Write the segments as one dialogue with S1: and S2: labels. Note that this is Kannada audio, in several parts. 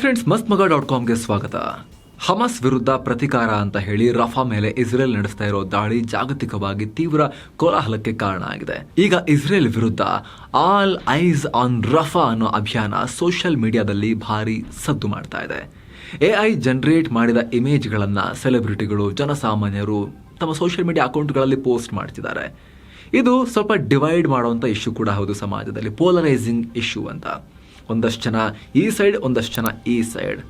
S1: ಫ್ರೆಂಡ್ಸ್ ಮಸ್ತ್ ಮಗ ಡಾಟ್ ಕಾಮ್ಗೆ ಸ್ವಾಗತ. ಹಮಾಸ್ ವಿರುದ್ಧ ಪ್ರತಿಕಾರ ಅಂತ ಹೇಳಿ ರಫಾ ಮೇಲೆ ಇಸ್ರೇಲ್ ನಡೆಸ್ತಾ ಇರೋ ದಾಳಿ ಜಾಗತಿಕವಾಗಿ ತೀವ್ರ ಕೋಲಾಹಲಕ್ಕೆ ಕಾರಣ ಆಗಿದೆ. ಈಗ ಇಸ್ರೇಲ್ ವಿರುದ್ಧ ಆಲ್ ಐಸ್ ಆನ್ ರಫಾ ಅನ್ನೋ ಅಭಿಯಾನ ಸೋಷಿಯಲ್ ಮೀಡಿಯಾದಲ್ಲಿ ಭಾರಿ ಸದ್ದು ಮಾಡ್ತಾ ಇದೆ. ಎ ಐ ಜನರೇಟ್ ಮಾಡಿದ ಇಮೇಜ್ಗಳನ್ನ ಸೆಲೆಬ್ರಿಟಿಗಳು, ಜನಸಾಮಾನ್ಯರು ತಮ್ಮ ಸೋಷಿಯಲ್ ಮೀಡಿಯಾ ಅಕೌಂಟ್ಗಳಲ್ಲಿ ಪೋಸ್ಟ್ ಮಾಡ್ತಿದ್ದಾರೆ. ಇದು ಸ್ವಲ್ಪ ಡಿವೈಡ್ ಮಾಡುವಂಥ ಇಶ್ಯೂ ಕೂಡ ಹೌದು ಸಮಾಜದಲ್ಲಿ ಪೋಲರೈಸಿಂಗ್ ಇಶ್ಯೂ ಅಂತ. ಒಂದಷ್ಟು ಜನ ಈ ಸೈಡ್ ಒಂದಷ್ಟು ಜನ ಈ ಸೈಡ್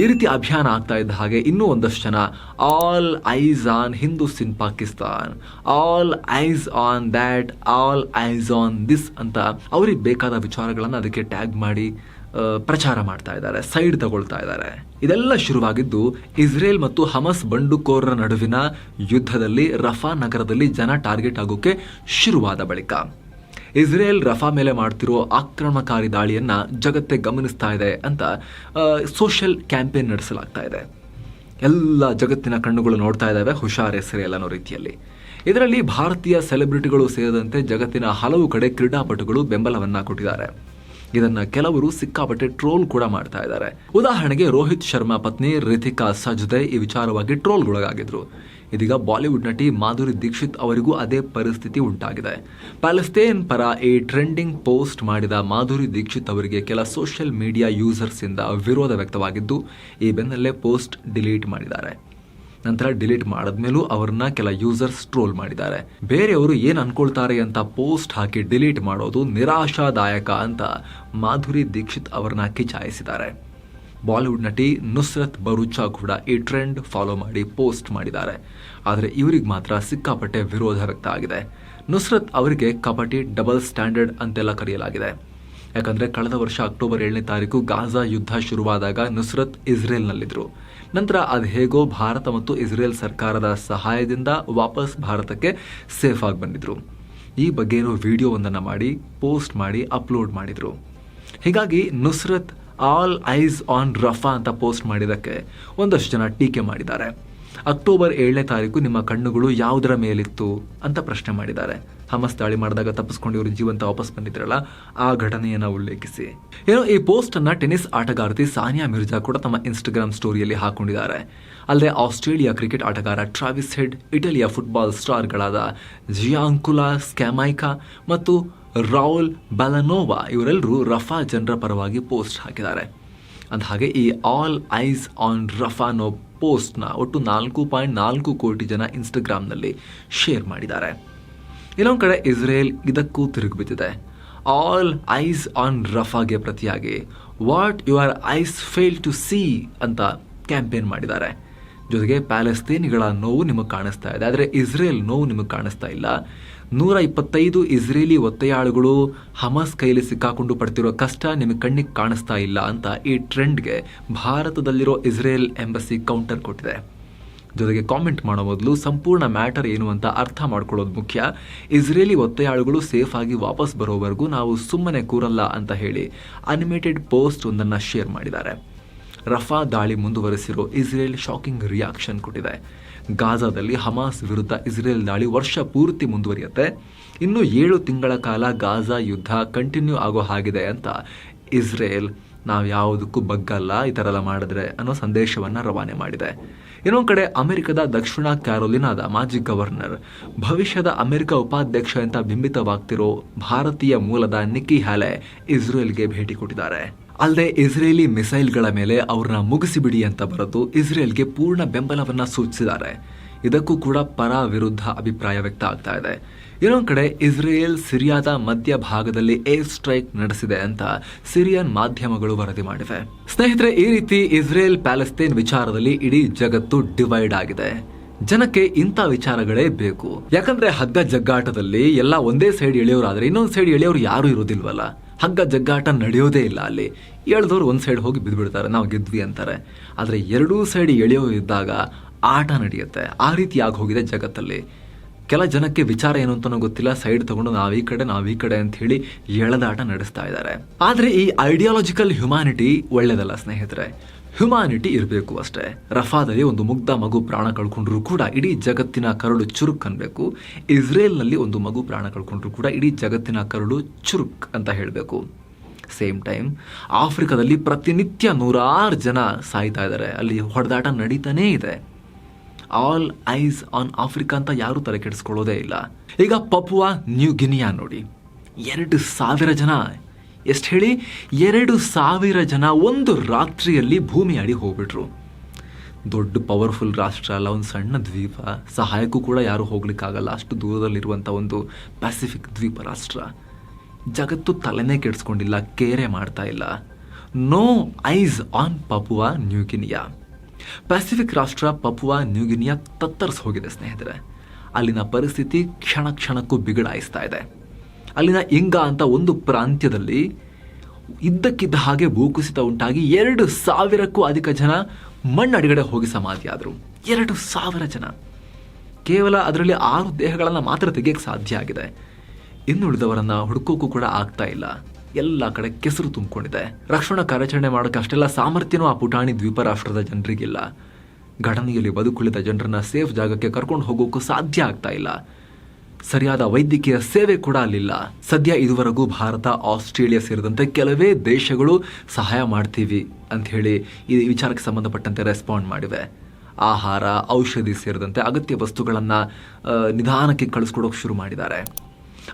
S1: ಈ ರೀತಿ ಅಭಿಯಾನ ಆಗ್ತಾ ಇದ್ದ ಹಾಗೆ ಇನ್ನೂ ಒಂದಷ್ಟು ಜನ all eyes on Hindus in Pakistan all eyes on that all eyes on this ಅಂತ ಅವ್ರಿಗೆ ಬೇಕಾದ ವಿಚಾರಗಳನ್ನು ಅದಕ್ಕೆ ಟ್ಯಾಗ್ ಮಾಡಿ ಪ್ರಚಾರ ಮಾಡ್ತಾ ಇದ್ದಾರೆ ಸೈಡ್ ತಗೊಳ್ತಾ ಇದ್ದಾರೆ. ಇದೆಲ್ಲ ಶುರುವಾಗಿದ್ದು ಇಸ್ರೇಲ್ ಮತ್ತು ಹಮಸ್ ಬಂಡುಕೋರರ ನಡುವಿನ ಯುದ್ಧದಲ್ಲಿ, ರಫಾ ನಗರದಲ್ಲಿ ಜನ ಟಾರ್ಗೆಟ್ ಆಗೋಕೆ ಶುರುವಾದ ಬಳಿಕ. ಇಸ್ರೇಲ್ ರಫಾ ಮೇಲೆ ಮಾಡ್ತಿರೋ ಆಕ್ರಮಣಕಾರಿ ದಾಳಿಯನ್ನು ಜಗತ್ತೇ ಗಮನಿಸ್ತಾ ಇದೆ ಅಂತ ಸೋಷಿಯಲ್ ಕ್ಯಾಂಪೇನ್ ನಡೆಸಲಾಗ್ತಾ ಇದೆ. ಎಲ್ಲ ಜಗತ್ತಿನ ಕಣ್ಣುಗಳು ನೋಡ್ತಾ ಇದ್ದಾವೆ ಹುಷಾರ್ ಇಸ್ರೇಲ್ ಅನ್ನೋ ರೀತಿಯಲ್ಲಿ. ಇದರಲ್ಲಿ ಭಾರತೀಯ ಸೆಲೆಬ್ರಿಟಿಗಳು ಸೇರಿದಂತೆ ಜಗತ್ತಿನ ಹಲವು ಕಡೆ ಕ್ರೀಡಾಪಟುಗಳು ಬೆಂಬಲವನ್ನು ಕೊಟ್ಟಿದ್ದಾರೆ. ಇದನ್ನ ಕೆಲವರು ಸಿಕ್ಕಾಪಟ್ಟೆ ಟ್ರೋಲ್ ಕೂಡ ಮಾಡ್ತಾ ಇದ್ದಾರೆ. ಉದಾಹರಣೆಗೆ ರೋಹಿತ್ ಶರ್ಮಾ ಪತ್ನಿ ರಿತಿಕಾ ಸಜ್ದೆ ಈ ವಿಚಾರವಾಗಿ ಟ್ರೋಲ್ಗೊಳಗಾಗಿದ್ರು. ಇದೀಗ ಬಾಲಿವುಡ್ ನಟಿ ಮಾಧುರಿ ದೀಕ್ಷಿತ್ ಅವರಿಗೂ ಅದೇ ಪರಿಸ್ಥಿತಿ ಉಂಟಾಗಿದೆ. ಪ್ಯಾಲೆಸ್ತೇನ್ ಪರ ಈ ಟ್ರೆಂಡಿಂಗ್ ಪೋಸ್ಟ್ ಮಾಡಿದ ಮಾಧುರಿ ದೀಕ್ಷಿತ್ ಅವರಿಗೆ ಕೆಲ ಸೋಷಿಯಲ್ ಮೀಡಿಯಾ ಯೂಸರ್ಸ್ ಇಂದ ವಿರೋಧ ವ್ಯಕ್ತವಾಗಿದ್ದು, ಈ ಬೆನ್ನಲ್ಲೇ ಪೋಸ್ಟ್ ಡಿಲೀಟ್ ಮಾಡಿದ್ದಾರೆ. ನಂತರ ಡಿಲೀಟ್ ಮಾಡಿದ್ಮೇಲೂ ಅವ್ರನ್ನ ಕೆಲ ಯೂಸರ್ಸ್ ಟ್ರೋಲ್ ಮಾಡಿದ್ದಾರೆ. ಬೇರೆಯವರು ಏನ್ ಅನ್ಕೊಳ್ತಾರೆ ಅಂತ ಪೋಸ್ಟ್ ಹಾಕಿ ಡಿಲೀಟ್ ಮಾಡೋದು ನಿರಾಶಾದಾಯಕ ಅಂತ ಮಾಧುರಿ ದೀಕ್ಷಿತ್ ಅವ್ರನ್ನ ಕಿಚಾಯಿಸಿದ್ದಾರೆ. ಬಾಲಿವುಡ್ ನಟಿ ನುಸ್ರತ್ ಬರುಚಾ ಕೂಡ ಈ ಟ್ರೆಂಡ್ ಫಾಲೋ ಮಾಡಿ ಪೋಸ್ಟ್ ಮಾಡಿದ್ದಾರೆ. ಆದರೆ ಇವರಿಗೆ ಮಾತ್ರ ಸಿಕ್ಕಾಪಟ್ಟೆ ವಿರೋಧ ವ್ಯಕ್ತ ಆಗಿದೆ. ನುಸ್ರತ್ ಅವರಿಗೆ ಕಬಡ್ಡಿ ಡಬಲ್ ಸ್ಟ್ಯಾಂಡರ್ಡ್ ಅಂತೆಲ್ಲ ಕರೆಯಲಾಗಿದೆ. ಯಾಕಂದ್ರೆ ಕಳೆದ ವರ್ಷ ಅಕ್ಟೋಬರ್ ಏಳನೇ ತಾರೀಕು ಗಾಜಾ ಯುದ್ಧ ಶುರುವಾದಾಗ ನುಸ್ರತ್ ಇಸ್ರೇಲ್ನಲ್ಲಿದ್ದರು ನಂತರ ಅದು ಹೇಗೋ ಭಾರತ ಮತ್ತು ಇಸ್ರೇಲ್ ಸರ್ಕಾರದ ಸಹಾಯದಿಂದ ವಾಪಸ್ ಭಾರತಕ್ಕೆ ಸೇಫ್ ಆಗಿ ಬಂದಿದ್ರು. ಈ ಬಗ್ಗೆನೂ ವಿಡಿಯೋವೊಂದನ್ನು ಮಾಡಿ ಪೋಸ್ಟ್ ಮಾಡಿ ಅಪ್ಲೋಡ್ ಮಾಡಿದರು. ಹೀಗಾಗಿ Nusrat all eyes on Rafah ಅಂತ ಪೋಸ್ಟ್ ಮಾಡಿದ್ದಕ್ಕೆ ಒಂದಷ್ಟು ಜನ ಟೀಕೆ ಮಾಡಿದ್ದಾರೆ. ಅಕ್ಟೋಬರ್ ಏಳನೇ ತಾರೀಕು ನಿಮ್ಮ ಕಣ್ಣುಗಳು ಯಾವುದರ ಮೇಲಿತ್ತು ಅಂತ ಪ್ರಶ್ನೆ ಮಾಡಿದ್ದಾರೆ. ಹಮಸ್ ದಾಳಿ ಮಾಡಿದಾಗ ತಪ್ಪಿಸ್ಕೊಂಡು ಇವರು ಜೀವಂತ ವಾಪಸ್ ಬಂದಿದ್ರಲ್ಲ, ಆ ಘಟನೆಯನ್ನು ಉಲ್ಲೇಖಿಸಿ. ಏನೋ ಈ ಪೋಸ್ಟ್ ಅನ್ನ ಟೆನಿಸ್ ಆಟಗಾರ್ತಿ ಸಾನಿಯಾ ಮಿರ್ಜಾ ಕೂಡ ತಮ್ಮ ಇನ್ಸ್ಟಾಗ್ರಾಮ್ ಸ್ಟೋರಿಯಲ್ಲಿ ಹಾಕೊಂಡಿದ್ದಾರೆ. ಅಲ್ಲದೆ ಆಸ್ಟ್ರೇಲಿಯಾ ಕ್ರಿಕೆಟ್ ಆಟಗಾರ ಟ್ರಾವಿಸ್ ಹೆಡ್, ಇಟಲಿಯ ಫುಟ್ಬಾಲ್ ಸ್ಟಾರ್ಗಳಾದ ಜಿಯಾಂಕುಲಾ ಸ್ಕ್ಯಾಮೈಕಾ ಮತ್ತು ರಾಹುಲ್ ಬಲನೋವಾ ಇವರೆಲ್ಲರೂ ರಫಾ ಜನರ ಪರವಾಗಿ ಪೋಸ್ಟ್ ಹಾಕಿದ್ದಾರೆ. ಅಂದ ಹಾಗೆ ಈ ಆಲ್ ಐಸ್ ಆನ್ ರಫಾನೋ ಪೋಸ್ಟ್ನ ಒಟ್ಟು ನಾಲ್ಕು ಪಾಯಿಂಟ್ ನಾಲ್ಕು ಕೋಟಿ ಜನ ಇನ್ಸ್ಟಾಗ್ರಾಮ್ನಲ್ಲಿ ಶೇರ್ ಮಾಡಿದ್ದಾರೆ. ಇನ್ನೊಂದು ಕಡೆ ಇಸ್ರೇಲ್ ಇದಕ್ಕೂ ತಿರುಗಿ ಬಿದ್ದಿದೆ. ಆಲ್ ಐಸ್ ಆನ್ ರಫಾಗೆ ಪ್ರತಿಯಾಗಿ what your eyes fail to see ಅಂತ ಕ್ಯಾಂಪೇನ್ ಮಾಡಿದ್ದಾರೆ. ಜೊತೆಗೆ ಪ್ಯಾಲೆಸ್ತೀನಿಗಳ ನೋವು ನಿಮಗೆ ಕಾಣಿಸ್ತಾ ಇದೆ. ಆದರೆ ಇಸ್ರೇಲ್ ನೋವು ನಿಮಗೆ ಕಾಣಿಸ್ತಾ ಇಲ್ಲ. ನೂರ ಇಪ್ಪತ್ತೈದು ಇಸ್ರೇಲಿ ಒತ್ತೆಯಾಳುಗಳು ಹಮಸ್ ಕೈಯಲ್ಲಿ ಸಿಕ್ಕಾಕೊಂಡು ಪಡ್ತಿರೋ ಕಷ್ಟ ನಿಮಗೆ ಕಣ್ಣಿಗೆ ಕಾಣಿಸ್ತಾ ಇಲ್ಲ ಅಂತ ಈ ಟ್ರೆಂಡ್ಗೆ ಭಾರತದಲ್ಲಿರೋ ಇಸ್ರೇಲ್ ಎಂಬಸಿ ಕೌಂಟರ್ ಕೊಟ್ಟಿದೆ. ಜೊತೆಗೆ ಕಾಮೆಂಟ್ ಮಾಡೋ ಮೊದಲು ಸಂಪೂರ್ಣ ಮ್ಯಾಟರ್ ಏನು ಅಂತ ಅರ್ಥ ಮಾಡ್ಕೊಳ್ಳೋದು ಮುಖ್ಯ. ಇಸ್ರೇಲಿ ಒತ್ತೆಯಾಳುಗಳು ಸೇಫ್ ಆಗಿ ವಾಪಸ್ ಬರೋವರೆಗೂ ನಾವು ಸುಮ್ಮನೆ ಕೂರಲ್ಲ ಅಂತ ಹೇಳಿ ಅನಿಮೇಟೆಡ್ ಪೋಸ್ಟ್ ಒಂದನ್ನು ಶೇರ್ ಮಾಡಿದ್ದಾರೆ. ರಫಾ ದಾಳಿ ಮುಂದುವರೆಸಿರೋ ಇಸ್ರೇಲ್ ಶಾಕಿಂಗ್ ರಿಯಾಕ್ಷನ್ ಕೊಟ್ಟಿದೆ. ಗಾಜಾದಲ್ಲಿ ಹಮಾಸ್ ವಿರುದ್ಧ ಇಸ್ರೇಲ್ ದಾಳಿ ವರ್ಷ ಪೂರ್ತಿ ಮುಂದುವರಿಯುತ್ತೆ. ಇನ್ನು ಏಳು ತಿಂಗಳ ಕಾಲ ಗಾಜಾ ಯುದ್ಧ ಕಂಟಿನ್ಯೂ ಆಗೋ ಹಾಗಿದೆ ಅಂತ ಇಸ್ರೇಲ್ ನಾವು ಯಾವುದಕ್ಕೂ ಬಗ್ಗಲ್ಲ ಈ ಥರ ಎಲ್ಲ ಮಾಡಿದ್ರೆ ಅನ್ನೋ ಸಂದೇಶವನ್ನು ರವಾನೆ ಮಾಡಿದೆ. ಇನ್ನೊಂದು ಕಡೆ ಅಮೆರಿಕದ ದಕ್ಷಿಣ ಕ್ಯಾರೋಲಿನಾದ ಮಾಜಿ ಗವರ್ನರ್, ಭವಿಷ್ಯದ ಅಮೆರಿಕ ಉಪಾಧ್ಯಕ್ಷ ಅಂತ ಬಿಂಬಿತವಾಗ್ತಿರೋ ಭಾರತೀಯ ಮೂಲದ ನಿಕ್ಕಿ ಹ್ಯಾಲೆ ಇಸ್ರೇಲ್ಗೆ ಭೇಟಿ ಕೊಟ್ಟಿದ್ದಾರೆ. ಅಲ್ಲದೆ ಇಸ್ರೇಲಿ ಮಿಸೈಲ್ಗಳ ಮೇಲೆ ಅವ್ರನ್ನ ಮುಗಿಸಿಬಿಡಿ ಅಂತ ಬರೆದು ಇಸ್ರೇಲ್ಗೆ ಪೂರ್ಣ ಬೆಂಬಲವನ್ನ ಸೂಚಿಸಿದ್ದಾರೆ. ಇದಕ್ಕೂ ಕೂಡ ಪರ ವಿರುದ್ಧ ಅಭಿಪ್ರಾಯ ವ್ಯಕ್ತ ಆಗ್ತಾ ಇದೆ. ಇನ್ನೊಂದು ಕಡೆ ಇಸ್ರೇಲ್ ಸಿರಿಯಾದ ಮಧ್ಯ ಭಾಗದಲ್ಲಿ ಏರ್ ಸ್ಟ್ರೈಕ್ ನಡೆಸಿದೆ ಅಂತ ಸಿರಿಯನ್ ಮಾಧ್ಯಮಗಳು ವರದಿ ಮಾಡಿವೆ. ಸ್ನೇಹಿತರೆ, ಈ ರೀತಿ ಇಸ್ರೇಲ್ ಪ್ಯಾಲೆಸ್ತೇನ್ ವಿಚಾರದಲ್ಲಿ ಇಡೀ ಜಗತ್ತು ಡಿವೈಡ್ ಆಗಿದೆ. ಜನಕ್ಕೆ ಇಂಥ ವಿಚಾರಗಳೇ ಬೇಕು. ಯಾಕಂದ್ರೆ ಹಗ್ಗ ಜಗ್ಗಾಟದಲ್ಲಿ ಎಲ್ಲ ಒಂದೇ ಸೈಡ್ ಎಳೆಯೋರಾದ್ರೆ ಇನ್ನೊಂದು ಸೈಡ್ ಎಳೆಯೋರು ಯಾರು ಇರೋದಿಲ್ವಲ್ಲ ಹಗ್ಗ ಜಗ್ಗಾಟ ನಡೆಯೋದೇ ಇಲ್ಲ. ಅಲ್ಲಿ ಎಳ್ದವ್ರು ಒಂದು ಸೈಡ್ ಹೋಗಿ ಬಿದ್ದುಬಿಡ್ತಾರೆ ನಾವು ಗೆದ್ವಿ ಅಂತಾರೆ. ಆದರೆ ಎರಡೂ ಸೈಡ್ ಎಳೆಯೋ ಇದ್ದಾಗ ಆಟ ನಡೆಯುತ್ತೆ. ಆ ರೀತಿ ಆಗಿ ಹೋಗಿದೆ ಜಗತ್ತಲ್ಲಿ. ಕೆಲ ಜನಕ್ಕೆ ವಿಚಾರ ಏನು ಅಂತನೋ ಗೊತ್ತಿಲ್ಲ. ಸೈಡ್ ತಗೊಂಡು ನಾವು ಈ ಕಡೆ, ನಾವು ಈ ಕಡೆ ಅಂತ ಹೇಳಿ ಎಳೆದಾಟ ನಡೆಸ್ತಾ ಇದ್ದಾರೆ. ಆದರೆ ಈ ಐಡಿಯಾಲಜಿಕಲ್ ಹ್ಯುಮ್ಯಾನಿಟಿ ಒಳ್ಳೆಯದಲ್ಲ ಸ್ನೇಹಿತರೆ. ಹ್ಯುಮ್ಯಾನಿಟಿ ಇರಬೇಕು ಅಷ್ಟೇ. ರಫಾದಲ್ಲಿ ಒಂದು ಮುಗ್ಧ ಮಗು ಪ್ರಾಣ ಕಳ್ಕೊಂಡ್ರೂ ಕೂಡ ಇಡೀ ಜಗತ್ತಿನ ಕರಡು ಚುರುಕ್ ಅನ್ಬೇಕು. ಇಸ್ರೇಲ್ನಲ್ಲಿ ಒಂದು ಮಗು ಪ್ರಾಣ ಕಳ್ಕೊಂಡ್ರೂ ಕೂಡ ಇಡೀ ಜಗತ್ತಿನ ಕರಡು ಚುರುಕ್ ಅಂತ ಹೇಳಬೇಕು. ಸೇಮ್ ಟೈಮ್, ಆಫ್ರಿಕಾದಲ್ಲಿ ಪ್ರತಿನಿತ್ಯ ನೂರಾರು ಜನ ಸಾಯ್ತಾ ಇದ್ದಾರೆ. ಅಲ್ಲಿ ಹೊಡೆದಾಟ ನಡೀತಾನೇ ಇದೆ. ಆಲ್ ಐಸ್ ಆನ್ ಆಫ್ರಿಕಾ ಅಂತ ಯಾರೂ ತಲೆ ಕೆಡಿಸ್ಕೊಳ್ಳೋದೇ ಇಲ್ಲ. ಈಗ ಪಪುವಾ, ನ್ಯೂ ಗಿನಿಯಾ ನೋಡಿ. ಎರಡು ಸಾವಿರ ಜನ ಎಷ್ಟು ಹೇಳಿ? ಎರಡು ಸಾವಿರ ಜನ ಒಂದು ರಾತ್ರಿಯಲ್ಲಿ ಭೂಮಿ ಅಡಿ ಹೋಗ್ಬಿಟ್ರು. ದೊಡ್ಡ ಪವರ್ಫುಲ್ ರಾಷ್ಟ್ರ ಅಲ್ಲ, ಒಂದು ಸಣ್ಣ ದ್ವೀಪ. ಸಹಾಯಕ್ಕೂ ಕೂಡ ಯಾರೂ ಹೋಗ್ಲಿಕ್ಕಾಗಲ್ಲ. ಅಷ್ಟು ದೂರದಲ್ಲಿರುವಂಥ ಒಂದು ಪ್ಯಾಸಿಫಿಕ್ ದ್ವೀಪ ರಾಷ್ಟ್ರ. ಜಗತ್ತು ತಲೆನೇ ಕೆಡಿಸ್ಕೊಂಡಿಲ್ಲ, ಕೇರೆ ಮಾಡ್ತಾ ಇಲ್ಲ. No eyes on Papua New Guinea Pacific ರಾಷ್ಟ್ರ ಪಪುವಾ ನ್ಯೂಗಿನಿಯಾ ತತ್ತರಿಸಿ ಹೋಗಿದೆ, ಸ್ನೇಹಿತರೆ. ಅಲ್ಲಿನ ಪರಿಸ್ಥಿತಿ ಕ್ಷಣ ಕ್ಷಣಕ್ಕೂ ಬಿಗಡಾಯಿಸ್ತಾ ಇದೆ. ಅಲ್ಲಿನ ಇಂಗ ಅಂತ ಒಂದು ಪ್ರಾಂತ್ಯದಲ್ಲಿ ಇದ್ದಕ್ಕಿದ್ದ ಹಾಗೆ ಭೂಕುಸಿತ ಉಂಟಾಗಿ ಎರಡು ಸಾವಿರಕ್ಕೂ ಅಧಿಕ ಜನ ಮಣ್ಣಡಿಗಡೆ ಹೋಗಿ ಸಮಾಧಿಯಾದರು. ಎರಡು ಸಾವಿರ ಜನ. ಕೇವಲ ಅದರಲ್ಲಿ ಆರು ದೇಹಗಳನ್ನು ಮಾತ್ರ ತೆಗೆಯಕ್ಕೆ ಸಾಧ್ಯ ಆಗಿದೆ. ಇನ್ನುಳಿದವರನ್ನು ಹುಡುಕೋಕ್ಕೂ ಕೂಡ ಆಗ್ತಾ ಇಲ್ಲ. ಎಲ್ಲ ಕಡೆ ಕೆಸರು ತುಂಬಿಕೊಂಡಿದೆ. ರಕ್ಷಣಾ ಕಾರ್ಯಾಚರಣೆ ಮಾಡೋಕೆ ಅಷ್ಟೆಲ್ಲ ಸಾಮರ್ಥ್ಯನೂ ಆ ಪುಟಾಣಿ ದ್ವೀಪ ರಾಷ್ಟ್ರದ ಜನರಿಗಿಲ್ಲ. ಘಟನೆಯಲ್ಲಿ ಬದುಕುಳಿದ ಜನರನ್ನ ಸೇಫ್ ಜಾಗಕ್ಕೆ ಕರ್ಕೊಂಡು ಹೋಗೋಕ್ಕೂ ಸಾಧ್ಯ ಆಗ್ತಾ ಇಲ್ಲ. ಸರಿಯಾದ ವೈದ್ಯಕೀಯ ಸೇವೆ ಕೂಡ ಅಲ್ಲಿಲ್ಲ. ಸದ್ಯ ಇದುವರೆಗೂ ಭಾರತ, ಆಸ್ಟ್ರೇಲಿಯಾ ಸೇರಿದಂತೆ ಕೆಲವೇ ದೇಶಗಳು ಸಹಾಯ ಮಾಡ್ತೀವಿ ಅಂತ ಹೇಳಿ ಈ ವಿಚಾರಕ್ಕೆ ಸಂಬಂಧಪಟ್ಟಂತೆ ರೆಸ್ಪಾಂಡ್ ಮಾಡಿವೆ. ಆಹಾರ, ಔಷಧಿ ಸೇರಿದಂತೆ ಅಗತ್ಯ ವಸ್ತುಗಳನ್ನು ನಿಧಾನಕ್ಕೆ ಕಳಿಸ್ಕೊಡೋಕೆ ಶುರು ಮಾಡಿದ್ದಾರೆ.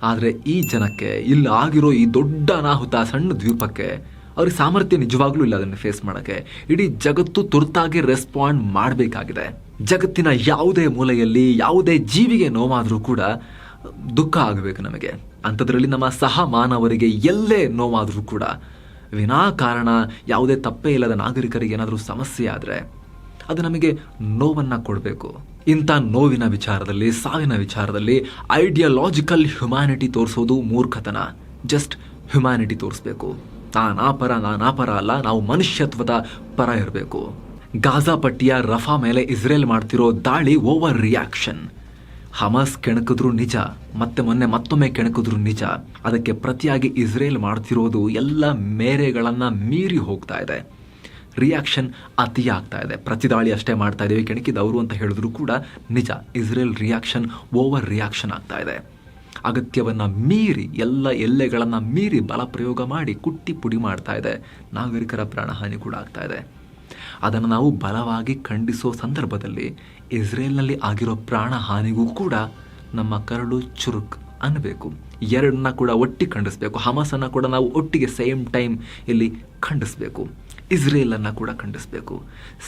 S1: ಆದರೆ ಈ ಜನಕ್ಕೆ, ಇಲ್ಲಿ ಆಗಿರೋ ಈ ದೊಡ್ಡ ಅನಾಹುತ, ಸಣ್ಣ ದ್ವೀಪಕ್ಕೆ ಅವ್ರಿಗೆ ಸಾಮರ್ಥ್ಯ ನಿಜವಾಗ್ಲೂ ಇಲ್ಲ ಅದನ್ನು ಫೇಸ್ ಮಾಡೋಕ್ಕೆ. ಇಡೀ ಜಗತ್ತು ತುರ್ತಾಗಿ ರೆಸ್ಪಾಂಡ್ ಮಾಡಬೇಕಾಗಿದೆ. ಜಗತ್ತಿನ ಯಾವುದೇ ಮೂಲೆಯಲ್ಲಿ, ಯಾವುದೇ ಜೀವಿಗೆ ನೋವಾದರೂ ಕೂಡ ದುಃಖ ಆಗಬೇಕು ನಮಗೆ. ಅಂಥದ್ರಲ್ಲಿ ನಮ್ಮ ಸಹ ಮಾನವರಿಗೆ ಎಲ್ಲೇ ನೋವಾದರೂ ಕೂಡ ವಿನಾಕಾರಣ, ಯಾವುದೇ ತಪ್ಪೇ ಇಲ್ಲದ ನಾಗರಿಕರಿಗೆ ಏನಾದರೂ ಸಮಸ್ಯೆ ಆದರೆ ಅದು ನಮಗೆ ನೋವನ್ನು ಕೊಡಬೇಕು. ಇಂಥ ನೋವಿನ ವಿಚಾರದಲ್ಲಿ, ಸಾವಿನ ವಿಚಾರದಲ್ಲಿ ಐಡಿಯಾಲಾಜಿಕಲ್ ಹ್ಯುಮ್ಯಾನಿಟಿ ತೋರಿಸೋದು ಮೂರ್ಖತನ. ಜಸ್ಟ್ ಹ್ಯುಮ್ಯಾನಿಟಿ ತೋರಿಸ್ಬೇಕು. ಆ ಪರ ನಾನು ಪರ ಅಲ್ಲ, ನಾವು ಮನುಷ್ಯತ್ವದ ಪರ ಇರಬೇಕು. ಗಾಜಾ ಪಟ್ಟಿಯ ರಫಾ ಮೇಲೆ ಇಸ್ರೇಲ್ ಮಾಡ್ತಿರೋ ದಾಳಿ ಓವರ್ ರಿಯಾಕ್ಷನ್ ಹಮಾಸ್ ಕೆಣಕಿದ್ರು ನಿಜ, ಮತ್ತೆ ಮೊನ್ನೆ ಮತ್ತೊಮ್ಮೆ ಕೆಣಕಿದ್ರು ನಿಜ. ಅದಕ್ಕೆ ಪ್ರತಿಯಾಗಿ ಇಸ್ರೇಲ್ ಮಾಡ್ತಿರೋದು ಎಲ್ಲ ಮೇರೆಗಳನ್ನು ಮೀರಿ ಹೋಗ್ತಾ ಇದೆ. ರಿಯಾಕ್ಷನ್ ಅತಿ ಆಗ್ತಾ ಇದೆ ಪ್ರತಿದಾಳಿ ಅಷ್ಟೇ ಮಾಡ್ತಾ ಇದ್ದೀವಿ ಕೆಣಕಿದವರು ಅಂತ ಹೇಳಿದ್ರು ಕೂಡ ನಿಜ. ಇಸ್ರೇಲ್ ರಿಯಾಕ್ಷನ್ ಓವರ್ ರಿಯಾಕ್ಷನ್ ಆಗ್ತಾ ಇದೆ. ಅಗತ್ಯವನ್ನು ಮೀರಿ, ಎಲ್ಲ ಎಲ್ಲೆಗಳನ್ನು ಮೀರಿ ಬಲ ಪ್ರಯೋಗ ಮಾಡಿ ಕುಟ್ಟಿ ಪುಡಿ ಮಾಡ್ತಾ ಇದೆ. ನಾಗರಿಕರ ಪ್ರಾಣಹಾನಿ ಕೂಡ ಆಗ್ತಾ ಇದೆ. ಅದನ್ನು ನಾವು ಬಲವಾಗಿ ಖಂಡಿಸೋ ಸಂದರ್ಭದಲ್ಲಿ ಇಸ್ರೇಲ್ನಲ್ಲಿ ಆಗಿರೋ ಪ್ರಾಣ ಹಾನಿಗೂ ಕೂಡ ನಮ್ಮ ಕರಡು ಚುರುಕ್ ಅನ್ನಬೇಕು. ಎರಡನ್ನ ಕೂಡ ಒಟ್ಟಿಗೆ ಖಂಡಿಸಬೇಕು. ಹಮಾಸನ್ನು ಕೂಡ ನಾವು ಒಟ್ಟಿಗೆ ಸೇಮ್ ಟೈಮ್ ಇಲ್ಲಿ ಖಂಡಿಸಬೇಕು. ಇಸ್ರೇಲನ್ನು ಕೂಡ ಖಂಡಿಸಬೇಕು.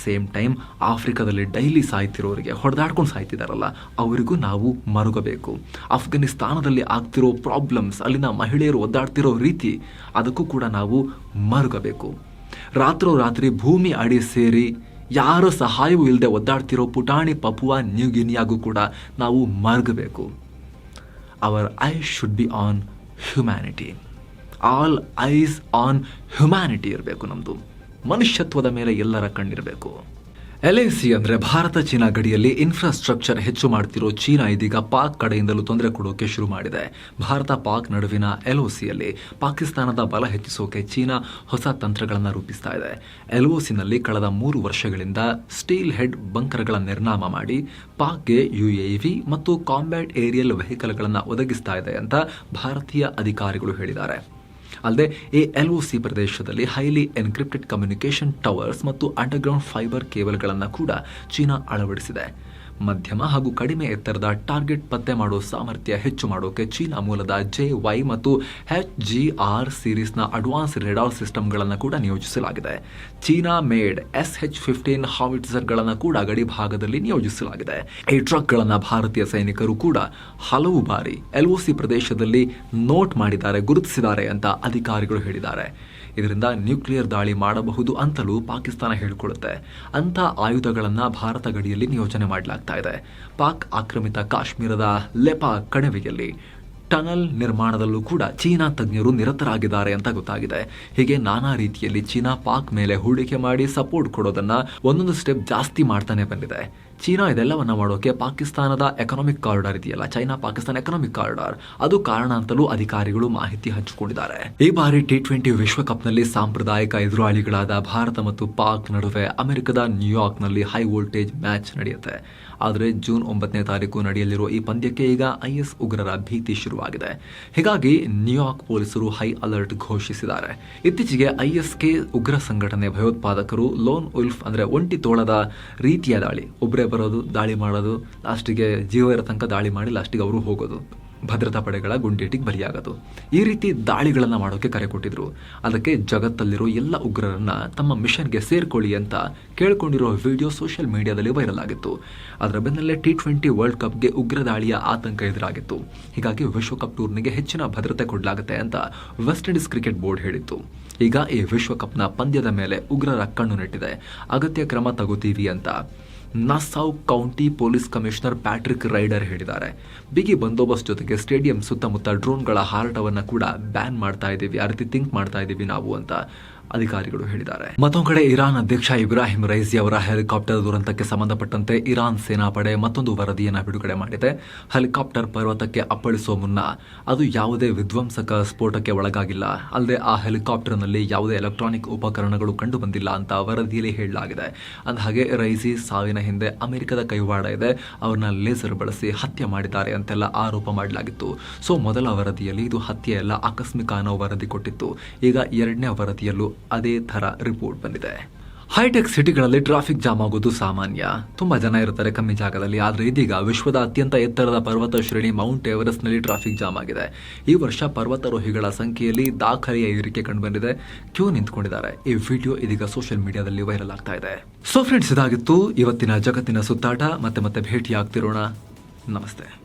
S1: ಸೇಮ್ ಟೈಮ್ ಆಫ್ರಿಕಾದಲ್ಲಿ ಡೈಲಿ ಸಾಯ್ತಿರೋರಿಗೆ ಹೊಡೆದಾಡ್ಕೊಂಡು ಸಾಯ್ತಿದಾರಲ್ಲ, ಅವರಿಗೂ ನಾವು ಮರುಗಬೇಕು. ಅಫ್ಘಾನಿಸ್ತಾನದಲ್ಲಿ ಆಗ್ತಿರೋ ಪ್ರಾಬ್ಲಮ್ಸ್ ಅಲ್ಲಿನ ಮಹಿಳೆಯರು ಒದ್ದಾಡ್ತಿರೋ ರೀತಿ, ಅದಕ್ಕೂ ಕೂಡ ನಾವು ಮರುಗಬೇಕು. ರಾತ್ರೋರಾತ್ರಿ ಭೂಮಿ ಅಡಿ ಸೇರಿ ಯಾರ ಸಹಾಯವೂ ಇಲ್ಲದೆ ಒದ್ದಾಡ್ತಿರೋ ಪುಟಾಣಿ ಪಪುವ ನ್ಯೂ ಗಿನಿಯಾಗೂ ಕೂಡ ನಾವು ಮರಗಬೇಕು. Our eye should be on humanity all eyes on humanity ಇರಬೇಕು ನಮ್ಮದು ಮನುಷ್ಯತ್ವದ ಮೇಲೆ ಎಲ್ಲರ ಕಣ್ಣಿರಬೇಕು. ಎಲ್ ಸಿ ಅಂದರೆ ಭಾರತ ಚೀನಾ ಗಡಿಯಲ್ಲಿ ಇನ್ಫ್ರಾಸ್ಟ್ರಕ್ಚರ್ ಹೆಚ್ಚು ಮಾಡ್ತಿರೋ ಚೀನಾ ಇದೀಗ ಪಾಕ್ ಕಡೆಯಿಂದಲೂ ತೊಂದರೆ ಕೊಡೋಕೆ ಶುರು ಮಾಡಿದೆ. ಭಾರತ ಪಾಕ್ ನಡುವಿನ ಎಲ್ಒಸಿಯಲ್ಲಿ ಪಾಕಿಸ್ತಾನದ ಬಲ ಹೆಚ್ಚಿಸೋಕೆ ಚೀನಾ ಹೊಸ ತಂತ್ರಗಳನ್ನು ರೂಪಿಸ್ತಾ ಇದೆ. ಎಲ್ಒಸಿನಲ್ಲಿ ಕಳೆದ ಮೂರು ವರ್ಷಗಳಿಂದ ಸ್ಟೀಲ್ ಹೆಡ್ ಬಂಕರ್ಗಳ ನಿರ್ನಾಮ ಮಾಡಿ ಪಾಕ್ಗೆ ಯುಎವಿ ಮತ್ತು ಕಾಂಬ್ಯಾಟ್ ಏರಿಯಲ್ ವೆಹಿಕಲ್ಗಳನ್ನು ಒದಗಿಸ್ತಾ ಇದೆ ಅಂತ ಭಾರತೀಯ ಅಧಿಕಾರಿಗಳು ಹೇಳಿದ್ದಾರೆ. ಅಲ್ಲದೆ ಈ ಎಲ್ ಸಿ ಪ್ರದೇಶದಲ್ಲಿ ಹೈಲಿ ಎನ್ಕ್ರಿಪ್ಟೆಡ್ ಕಮ್ಯುನಿಕೇಷನ್ ಟವರ್ಸ್ ಮತ್ತು ಅಂಡರ್ಗ್ರೌಂಡ್ ಫೈಬರ್ ಕೇಬಲ್ಗಳನ್ನು ಕೂಡ ಚೀನಾ ಅಳವಡಿಸಿದೆ. ಮಧ್ಯಮ ಹಾಗೂ ಕಡಿಮೆ ಎತ್ತರದ ಟಾರ್ಗೆಟ್ ಪತ್ತೆ ಮಾಡೋ ಸಾಮರ್ಥ್ಯ ಹೆಚ್ಚು ಮಾಡೋಕೆ ಚೀನಾ ಮೂಲದ ಜೆ ವೈ ಮತ್ತು ಎಚ್ ಜಿ ಆರ್ ಸೀರೀಸ್ನ ಅಡ್ವಾನ್ಸ್ ರೆಡಾರ್ ಸಿಸ್ಟಮ್ಗಳನ್ನು ಕೂಡ ನಿಯೋಜಿಸಲಾಗಿದೆ. China made S H fifteen ಹಾವಿಟ್ಸರ್ಗಳನ್ನು ಕೂಡ ಗಡಿ ಭಾಗದಲ್ಲಿ ನಿಯೋಜಿಸಲಾಗಿದೆ. ಈ ಟ್ರಕ್ಗಳನ್ನು ಭಾರತೀಯ ಸೈನಿಕರು ಕೂಡ ಹಲವು ಬಾರಿ ಎಲ್ಒಸಿ ಪ್ರದೇಶದಲ್ಲಿ ನೋಟ್ ಮಾಡಿದ್ದಾರೆ, ಗುರುತಿಸಿದ್ದಾರೆ ಅಂತ ಅಧಿಕಾರಿಗಳು ಹೇಳಿದ್ದಾರೆ. ಇದರಿಂದ ನ್ಯೂಕ್ಲಿಯರ್ ದಾಳಿ ಮಾಡಬಹುದು ಅಂತಲೂ ಪಾಕಿಸ್ತಾನ ಹೇಳಿಕೊಳ್ಳುತ್ತೆ. ಅಂಥ ಆಯುಧಗಳನ್ನು ಭಾರತ ಗಡಿಯಲ್ಲಿ ನಿಯೋಜನೆ ಮಾಡಲಾಗ್ತಾ ಇದೆ. ಪಾಕ್ ಆಕ್ರಮಿತ ಕಾಶ್ಮೀರದ ಲೆಪಾ ಕಣಿವೆಯಲ್ಲಿ ಟನಲ್ ನಿರ್ಮಾಣದಲ್ಲೂ ಕೂಡ ಚೀನಾ ತಜ್ಞರು ನಿರತರಾಗಿದ್ದಾರೆ ಅಂತ ಗೊತ್ತಾಗಿದೆ. ಹೀಗೆ ನಾನಾ ರೀತಿಯಲ್ಲಿ ಚೀನಾ ಪಾಕ್ ಮೇಲೆ ಹೂಡಿಕೆ ಮಾಡಿ ಸಪೋರ್ಟ್ ಕೊಡೋದನ್ನು ಒಂದೊಂದು ಸ್ಟೆಪ್ ಜಾಸ್ತಿ ಮಾಡ್ತಾನೆ ಬಂದಿದೆ. ಚೀನಾ ಇದೆಲ್ಲವನ್ನ ಮಾಡೋಕೆ ಪಾಕಿಸ್ತಾನದ ಎಕನಾಮಿಕ್ ಕಾರಿಡಾರ್ ಇದೆಯಲ್ಲ, ಚೈನಾ ಪಾಕಿಸ್ತಾನ ಎಕನಾಮಿಕ್ ಕಾರಿಡಾರ್ ಅದು ಕಾರಣ ಅಂತಲೂ ಅಧಿಕಾರಿಗಳು ಮಾಹಿತಿ ಹಂಚಿಕೊಂಡಿದ್ದಾರೆ. ಈ ಬಾರಿ ಟಿ ಟ್ವೆಂಟಿ ವಿಶ್ವಕಪ್ನಲ್ಲಿ ಸಾಂಪ್ರದಾಯಿಕ ಎದುರಾಳಿಗಳಾದ ಭಾರತ ಮತ್ತು ಪಾಕ್ ನಡುವೆ ಅಮೆರಿಕದ ನ್ಯೂಯಾರ್ಕ್ನಲ್ಲಿ ಹೈ ವೋಲ್ಟೇಜ್ ಮ್ಯಾಚ್ ನಡೆಯುತ್ತೆ. ಆದರೆ ಜೂನ್ ಒಂಬತ್ತನೇ ತಾರೀಕು ನಡೆಯಲಿರುವ ಈ ಪಂದ್ಯಕ್ಕೆ ಈಗ ಐಎಸ್ ಉಗ್ರರ ಭೀತಿ ಶುರುವಾಗಿದೆ. ಹೀಗಾಗಿ ನ್ಯೂಯಾರ್ಕ್ ಪೊಲೀಸರು ಹೈ ಅಲರ್ಟ್ ಘೋಷಿಸಿದ್ದಾರೆ. ಇತ್ತೀಚೆಗೆ ಐಎಸ್ಕೆ ಉಗ್ರ ಸಂಘಟನೆ ಭಯೋತ್ಪಾದಕರು ಲೋನ್ ಉಲ್ಫ್ ಅಂದ್ರೆ ಒಂಟಿ ತೋಳದ ರೀತಿಯ ದಾಳಿ. ಒಬ್ಬರೇ ಬರೋದು, ದಾಳಿ ಮಾಡೋದು, ಲಾಸ್ಟಿಗೆ ಜೀವ ಇರೋ ತನಕ ದಾಳಿ ಮಾಡಿ ಲಾಸ್ಟಿಗೆ ಅವರು ಹೋಗೋದು. ಭದ್ರತಾ ಪಡೆಗಳ ಗುಂಡೇಟಿಗೆ ಬಲಿಯಾಗೋದು. ಈ ರೀತಿ ದಾಳಿಗಳನ್ನು ಮಾಡೋಕೆ ಕರೆ ಕೊಟ್ಟಿದ್ರು. ಅದಕ್ಕೆ ಜಗತ್ತಲ್ಲಿರೋ ಎಲ್ಲ ಉಗ್ರರನ್ನ ತಮ್ಮ ಮಿಷನ್ಗೆ ಸೇರ್ಕೊಳ್ಳಿ ಅಂತ ಕೇಳ್ಕೊಂಡಿರೋ ವಿಡಿಯೋ ಸೋಷಿಯಲ್ ಮೀಡಿಯಾದಲ್ಲಿ ವೈರಲ್ ಆಗಿತ್ತು. ಅದರ ಬೆನ್ನಲ್ಲೇ ಟಿ ಟ್ವೆಂಟಿ ವರ್ಲ್ಡ್ ಕಪ್ಗೆ ಉಗ್ರ ದಾಳಿಯ ಆತಂಕ ಎದುರಾಗಿತ್ತು. ಹೀಗಾಗಿ ವಿಶ್ವಕಪ್ ಟೂರ್ನಿಗೆ ಹೆಚ್ಚಿನ ಭದ್ರತೆ ಕೊಡಲಾಗುತ್ತೆ ಅಂತ ವೆಸ್ಟ್ ಇಂಡೀಸ್ ಕ್ರಿಕೆಟ್ ಬೋರ್ಡ್ ಹೇಳಿತ್ತು. ಈಗ ಈ ವಿಶ್ವಕಪ್ನ ಪಂದ್ಯದ ಮೇಲೆ ಉಗ್ರರ ಕಣ್ಣು ನೆಟ್ಟಿದೆ. ಅಗತ್ಯ ಕ್ರಮ ತಗೋತೀವಿ ಅಂತ. Nassau county police commissioner Patrick Ryder ಹೇಳಿದ್ದಾರೆ. ಬಿಗಿ ಬಂದೋಬಸ್ತ್ ಜೊತೆಗೆ ಸ್ಟೇಡಿಯಂ ಸುತ್ತಮುತ್ತ ಡ್ರೋನ್ಗಳ ಹಾರಾಟವನ್ನ ಕೂಡ ಬ್ಯಾನ್ ಮಾಡ್ತಾ ಇದ್ದೀವಿ ಆ ಥಿಂಕ್ ಮಾಡ್ತಾ ಇದ್ದೀವಿ ನಾವು ಅಂತ. ಅಧಿಕಾರಿಗಳು ಹೇಳಿದ್ದಾರೆ. ಮತ್ತೊಂದು ಕಡೆ ಇರಾನ್ ಅಧ್ಯಕ್ಷ ಇಬ್ರಾಹಿಂ ರೈಸಿ ಅವರ ಹೆಲಿಕಾಪ್ಟರ್ ದುರಂತಕ್ಕೆ ಸಂಬಂಧಪಟ್ಟಂತೆ ಇರಾನ್ ಸೇನಾಪಡೆ ಮತ್ತೊಂದು ವರದಿಯನ್ನು ಬಿಡುಗಡೆ ಮಾಡಿದೆ. ಹೆಲಿಕಾಪ್ಟರ್ ಪರ್ವತಕ್ಕೆ ಅಪ್ಪಳಿಸುವ ಮುನ್ನ ಅದು ಯಾವುದೇ ವಿಧ್ವಂಸಕ ಸ್ಫೋಟಕ್ಕೆ ಒಳಗಾಗಿಲ್ಲ. ಅಲ್ಲದೆ ಆ ಹೆಲಿಕಾಪ್ಟರ್ನಲ್ಲಿ ಯಾವುದೇ ಎಲೆಕ್ಟ್ರಾನಿಕ್ ಉಪಕರಣಗಳು ಕಂಡು ಬಂದಿಲ್ಲ ಅಂತ ವರದಿಯಲ್ಲಿ ಹೇಳಲಾಗಿದೆ. ಅಂದಹಾಗೆ ರೈಸಿ ಸಾವಿನ ಹಿಂದೆ ಅಮೆರಿಕದ ಕೈವಾಡ ಇದೆ. ಅವ್ರನ್ನ ಲೇಸರ್ ಬಳಸಿ ಹತ್ಯೆ ಮಾಡಿದ್ದಾರೆ ಅಂತೆಲ್ಲ ಆರೋಪ ಮಾಡಲಾಗಿತ್ತು. ಸೊ, ಮೊದಲ ವರದಿಯಲ್ಲಿ ಇದು ಹತ್ಯೆ ಅಲ್ಲ, ಆಕಸ್ಮಿಕ ಅನ್ನೋ ವರದಿ ಕೊಟ್ಟಿತ್ತು. ಈಗ ಎರಡನೇ ವರದಿಯಲ್ಲೂ ಅದೇ ಥರ ರಿಪೋರ್ಟ್ ಬಂದಿದೆ. ಹೈಟೆಕ್ ಸಿಟಿಗಳಲ್ಲಿ ಟ್ರಾಫಿಕ್ ಜಾಮ್ ಆಗೋದು ಸಾಮಾನ್ಯ. ತುಂಬಾ ಜನ ಇರ್ತಾರೆ ಕಮ್ಮಿ ಜಾಗದಲ್ಲಿ, ಆದರೆ ಇದೀಗ ವಿಶ್ವದ ಅತ್ಯಂತ ಎತ್ತರದ ಪರ್ವತ ಶ್ರೇಣಿ ಮೌಂಟ್ ಎವರೆಸ್ಟ್ನಲ್ಲಿ ಟ್ರಾಫಿಕ್ ಜಾಮ್ ಆಗಿದೆ. ಈ ವರ್ಷ ಪರ್ವತಾರೋಹಿಗಳ ಸಂಖ್ಯೆಯಲ್ಲಿ ದಾಖಲೆಯ ಏರಿಕೆ ಕಂಡುಬಂದಿದೆ. ಕ್ಯೂ ನಿಂತ್ಕೊಂಡಿದ್ದಾರೆ. ಈ ವಿಡಿಯೋ ಇದೀಗ ಸೋಷಿಯಲ್ ಮೀಡಿಯಾದಲ್ಲಿ ವೈರಲ್ ಆಗ್ತಾ ಇದೆ. ಸೊ ಫ್ರೆಂಡ್ಸ್ ಇದಾಗಿತ್ತು ಇವತ್ತಿನ ಜಗತ್ತಿನ ಸುತ್ತಾಟ. ಮತ್ತೆ ಮತ್ತೆ ಭೇಟಿ ಆಗ್ತಿರೋಣ ನಮಸ್ತೆ.